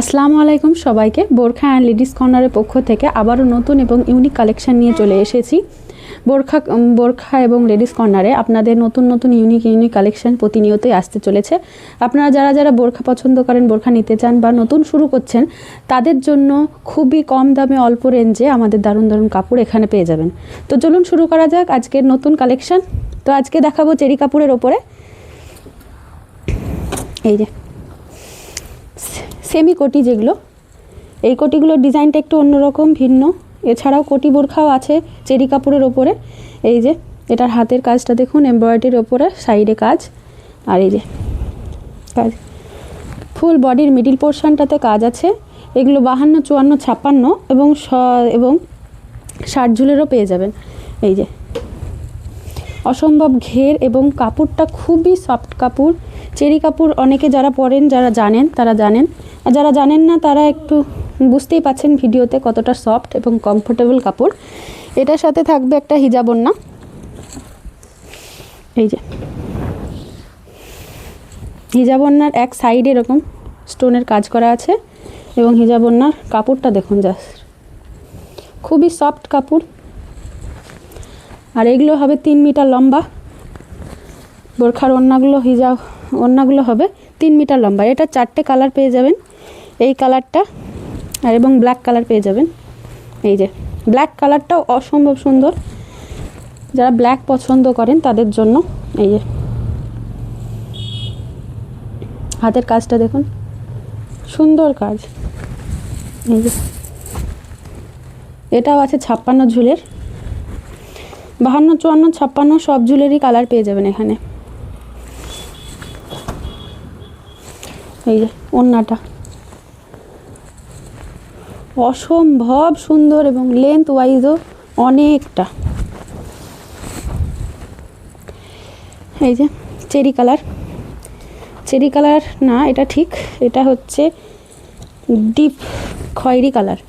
আসসালামু আলাইকুম সবাইকে। বোরখা অ্যান্ড লেডিস কর্নারের পক্ষ থেকে আবারও নতুন এবং ইউনিক কালেকশন নিয়ে চলে এসেছি। বোরখা বোরখা এবং লেডিস কর্নারে আপনাদের নতুন নতুন, ইউনিক ইউনিক কালেকশন প্রতিনিয়তই আসতে চলেছে। আপনারা যারা যারা বোরখা পছন্দ করেন, বোরখা নিতে চান বা নতুন শুরু করছেন, তাদের জন্য খুবই কম দামে অল্প রেঞ্জে আমাদের দারুণ দারুণ কাপড় এখানে পেয়ে যাবেন। তো চলুন শুরু করা যাক আজকের নতুন কালেকশন। তো আজকে দেখাবো চেরি কাপড়ের ওপরে। এই যে। সেমি কোটি যেগুলো, এই কোটিগুলোর ডিজাইনটা একটু অন্যরকম, ভিন্ন। এছাড়াও কোটি বোরখাও আছে চেরি কাপড়ের ওপরে। এই যে, এটার হাতের কাজটা দেখুন এমব্রয়ডারির ওপরে সাইডে কাজ। আর এই যে, কাজ। ফুল বডির মিডিল পোর্শনটাতে কাজ আছে। এগুলো বাহান্ন, চুয়ান্ন, ছাপ্পান্ন এবং স, এবং ষাট ঝুলেরও পেয়ে যাবেন। এই যে, অসম্ভব ঘের এবং কাপড়টা খুবই সফট কাপড়। চেরি কাপড় অনেকে যারা পরেন যারা জানেন, তারা জানেন। আর যারা জানেন না, তারা একটু বুঝতেই পাচ্ছেন ভিডিওতে কতটা সফট এবং কমফোর্টেবল কাপড়। এটার সাথে থাকবে একটা হিজাবন্না এই যে। হিজাবন্নার এক সাইডে এরকম স্টোনের কাজ করা আছে এবং হিজাবন্নার কাপড়টা দেখুন জাস্ট খুবই সফট কাপড়। আর এগুলো হবে তিন মিটার লম্বা। বোরখার ওড়নাগুলো হিজাব ওড়নাগুলো হবে তিন মিটার লম্বা। এটা চারটে কালার পেয়ে যাবেন। এই কালারটা আর এবং ব্ল্যাক কালার পেয়ে যাবেন। এই যে ব্ল্যাক কালারটাও অসম্ভব সুন্দর। যারা ব্ল্যাক পছন্দ করেন তাদের জন্য এই যে। হাতের কাজটা দেখুন। সুন্দর কাজ। এই যে। এটাও আছে ছাপ্পান্ন ঝুলের। বাহান্ন, চুয়ান্ন, ছাপ্পান্ন সব ঝুলেরই কালার পেয়ে যাবেন এখানে। এই যে, ওড়নাটা। অসম্ভব সুন্দর এবং লেন্থ ওয়াইজও অনেকটা। এই যে চেরি কালার চেরি কালার না, এটা ঠিক, এটা হচ্ছে ডিপ খয়েরি কালার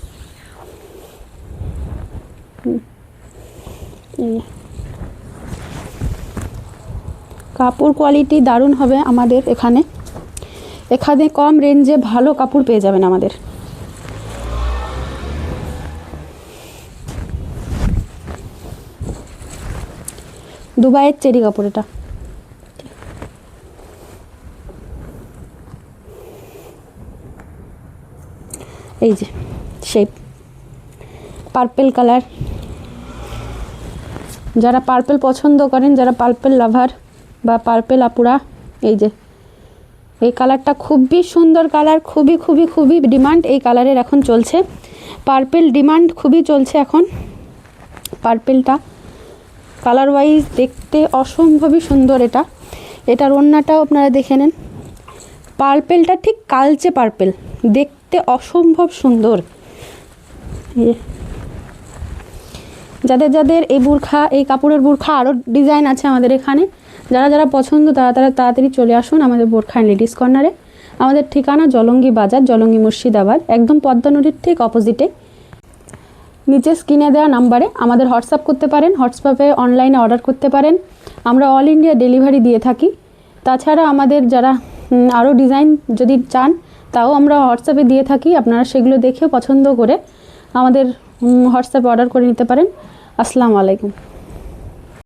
কাপড় কোয়ালিটি দারুণ হবে আমাদের এখানে। এখানে কম রেঞ্জে ভালো কাপড় পেয়ে যাবেন আমাদের। দুবাইয়ের চেরি কাপড় এটা। এই যে শেপ পার্পেল কালার যারা পার্পেল পছন্দ করেন, যারা পার্পেল লাভার বা পার্পেল আপুরা, এই যে এই কালারটা খুবই সুন্দর কালার, খুবই খুবই খুবই ডিমান্ড এই কালারের এখন চলছে। পার্পেল ডিমান্ড খুবই চলছে এখন। পার্পেলটা কালার ওয়াইজ দেখতে অসম্ভবই সুন্দর এটা। এটার ওড়নাটাও আপনারা দেখে নেন। পার্পেলটা ঠিক কালচে পার্পেল দেখতে অসম্ভব সুন্দর। যাদের যাদের এই বুরখা, এই কাপড়ের বুরখা আরও ডিজাইন আছে আমাদের এখানে যারা যারা পছন্দ, তারা তারা তাড়াতাড়ি চলে আসুন আমাদের বোরখান লেডিস কর্নারে। আমাদের ঠিকানা জলঙ্গি বাজার, জলঙ্গি মুর্শিদাবাদ, একদম পদ্মা নদীর ঠিক অপোজিটে নিচে স্ক্রিনে দেওয়া নাম্বারে আমাদের হোয়াটসঅ্যাপ করতে পারেন, হোয়াটসঅ্যাপে অনলাইনে অর্ডার করতে পারেন। আমরা অল ইন্ডিয়া ডেলিভারি দিয়ে থাকি। তাছাড়া আমাদের যারা আরও ডিজাইন যদি চান, তাও আমরা হোয়াটসঅ্যাপে দিয়ে থাকি। আপনারা সেগুলো দেখে পছন্দ করে আমাদের হোয়াটসঅ্যাপে অর্ডার করে নিতে পারেন। আসসালামু আলাইকুম।